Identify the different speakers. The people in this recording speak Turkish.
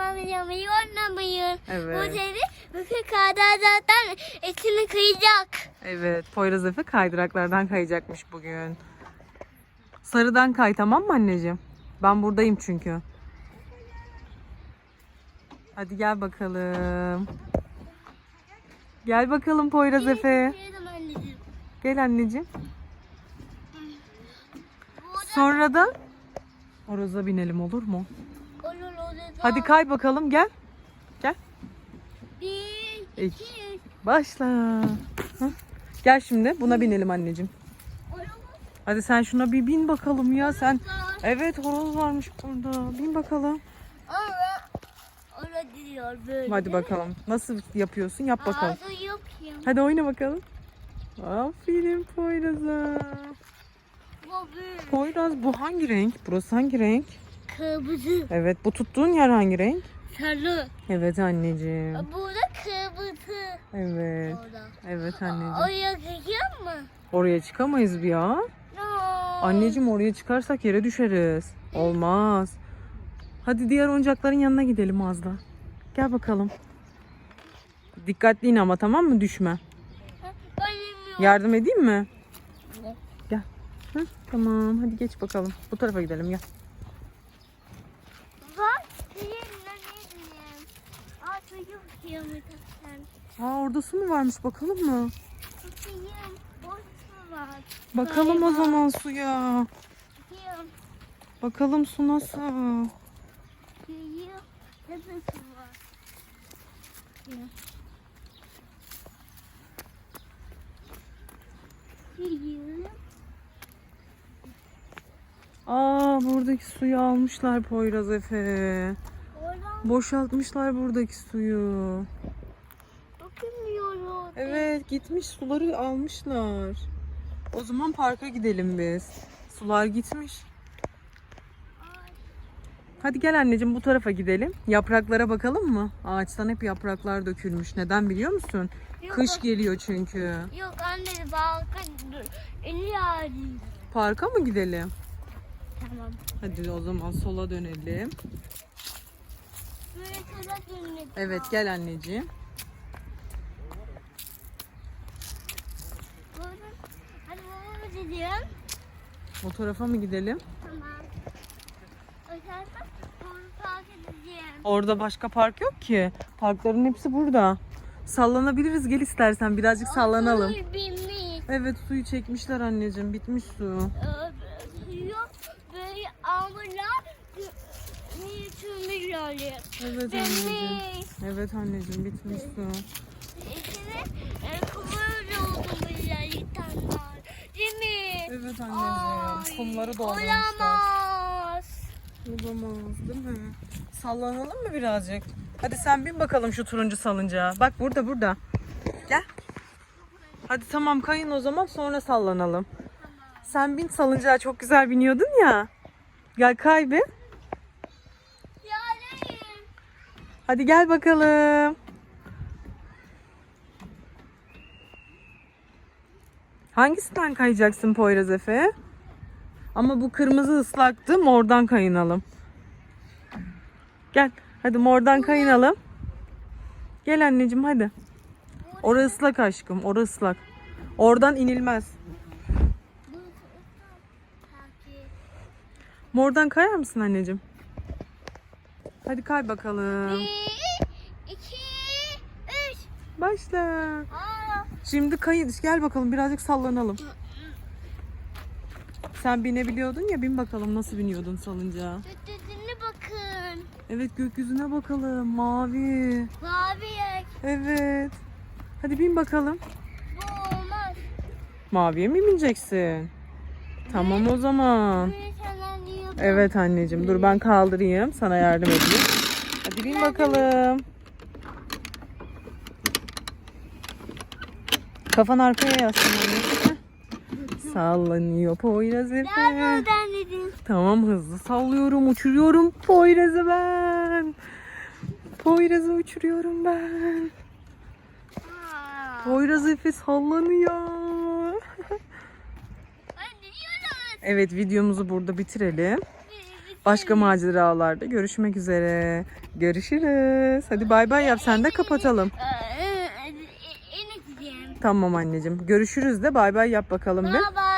Speaker 1: oynamayı oynamayın.
Speaker 2: Evet.
Speaker 1: Bu dedi bütün zaten etini kıyacak.
Speaker 2: Evet, Poyraz Efe kaydıraklardan kayacakmış bugün. Sarıdan kay tamam mı anneciğim? Ben buradayım çünkü. Hadi gel bakalım. Gel bakalım Poyraz Efe.
Speaker 1: Anneciğim.
Speaker 2: Gel anneciğim. Sonra da horoza binelim olur mu? Hadi kay bakalım gel. Gel.
Speaker 1: Bir,
Speaker 2: İki.
Speaker 1: üç.
Speaker 2: Başla. Gel şimdi buna binelim anneciğim. Hadi sen şuna bir bin bakalım ya sen. Evet horoz varmış burada. Bin bakalım.
Speaker 1: Diyor böyle.
Speaker 2: Hadi bakalım. Nasıl yapıyorsun? Yap bakalım.
Speaker 1: Ağzı yok ya.
Speaker 2: Hadi oyna bakalım. Aferin Poyraz'a. Poyraz bu hangi renk? Burası hangi renk?
Speaker 1: Kırmızı.
Speaker 2: Evet bu tuttuğun yer hangi renk?
Speaker 1: Sarı.
Speaker 2: Evet anneciğim.
Speaker 1: Burada kırmızı.
Speaker 2: Evet.
Speaker 1: Orada.
Speaker 2: Evet anneciğim.
Speaker 1: Oraya gidiyor mu?
Speaker 2: Oraya çıkamayız bir ya.
Speaker 1: No.
Speaker 2: Anneciğim oraya çıkarsak yere düşeriz. Olmaz. Hadi diğer oyuncakların yanına gidelim Azla. Gel bakalım. Dikkatli in ama tamam mı? Düşme. Yardım edeyim mi? Gel. Hı, tamam hadi geç bakalım. Bu tarafa gidelim gel.
Speaker 1: Çocuk diyor sen.
Speaker 2: Aa orada su mu varmış bakalım mı?
Speaker 1: Diyeyim. Boş mu var?
Speaker 2: Bakalım o zaman suya.
Speaker 1: Diyeyim.
Speaker 2: Bakalım su nasıl?
Speaker 1: Var. Diyeyim.
Speaker 2: Aa buradaki suyu almışlar Poyraz Efe. Boşaltmışlar buradaki suyu.
Speaker 1: bakmıyoruz.
Speaker 2: Evet gitmiş suları almışlar. O zaman parka gidelim biz. Sular gitmiş. Hadi gel anneciğim bu tarafa gidelim. Yapraklara bakalım mı? Ağaçtan hep yapraklar dökülmüş. Neden biliyor musun?
Speaker 1: Yok,
Speaker 2: Kış geliyor çünkü.
Speaker 1: Yok anne. Eli ağrıyor.
Speaker 2: Parka mı gidelim?
Speaker 1: Tamam.
Speaker 2: Hadi o zaman sola dönelim. Evet gel anneciğim.
Speaker 1: Hadi babamı gidiyorum.
Speaker 2: O tarafa mı gidelim?
Speaker 1: Tamam. O tarafa park edeceğim.
Speaker 2: Orada başka park yok ki. Parkların hepsi burada. Sallanabiliriz. Gel istersen birazcık sallanalım.
Speaker 1: Suyu binmiş.
Speaker 2: Evet suyu çekmişler anneciğim. Bitmiş su.
Speaker 1: Ee, Suyu böyle almışlar.
Speaker 2: Evet anneciğim. Evet anneciğim bitmiş su. Evet anneciğim. Kumları doldurmuşlar.
Speaker 1: Olamaz.
Speaker 2: Olamaz değil mi? Sallanalım mı birazcık? Hadi sen bin bakalım şu turuncu salıncağa. Bak burada burada. Gel. Hadi tamam kayın o zaman sonra sallanalım. Sen bin salıncağa çok güzel biniyordun ya. Gel kay bir. Hadi gel bakalım. Hangisinden kayacaksın Poyraz Efe? Ama bu kırmızı ıslaktı. Mordan kayınalım. Gel. Hadi mordan kayınalım. Gel anneciğim hadi. Orası ıslak aşkım. Orası ıslak. Oradan inilmez. Mordan kayar mısın anneciğim? Hadi kay bakalım.
Speaker 1: Bir, iki, üç.
Speaker 2: Başla.
Speaker 1: Aa,
Speaker 2: Şimdi kayın. Gel bakalım birazcık sallanalım. Sen binebiliyordun ya bin bakalım nasıl biniyordun salıncağa.
Speaker 1: gökyüzüne bakın.
Speaker 2: Evet gökyüzüne bakalım mavi.
Speaker 1: Mavi
Speaker 2: Evet. Hadi bin bakalım.
Speaker 1: bu olmaz.
Speaker 2: Maviye mi bineceksin? Tamam o zaman.
Speaker 1: Diyordum.
Speaker 2: Evet anneciğim dur ben kaldırayım sana yardım edeyim. Hadi bin bakalım. Kafan arkaya yaslan anneciğim. Sallanıyor Poyraz Efe. Tamam hızlı sallıyorum uçuruyorum Poyraz'ı ben. Poyraz'ı uçuruyorum ben. Poyraz Efe sallanıyor.
Speaker 1: Ben diyorum.
Speaker 2: Evet videomuzu burada bitirelim. Başka maceralarda görüşmek üzere. Görüşürüz. Hadi bay bay yap sen de kapatalım.
Speaker 1: Ee.
Speaker 2: Tamam anneciğim. Görüşürüz de bay bay yap bakalım bir.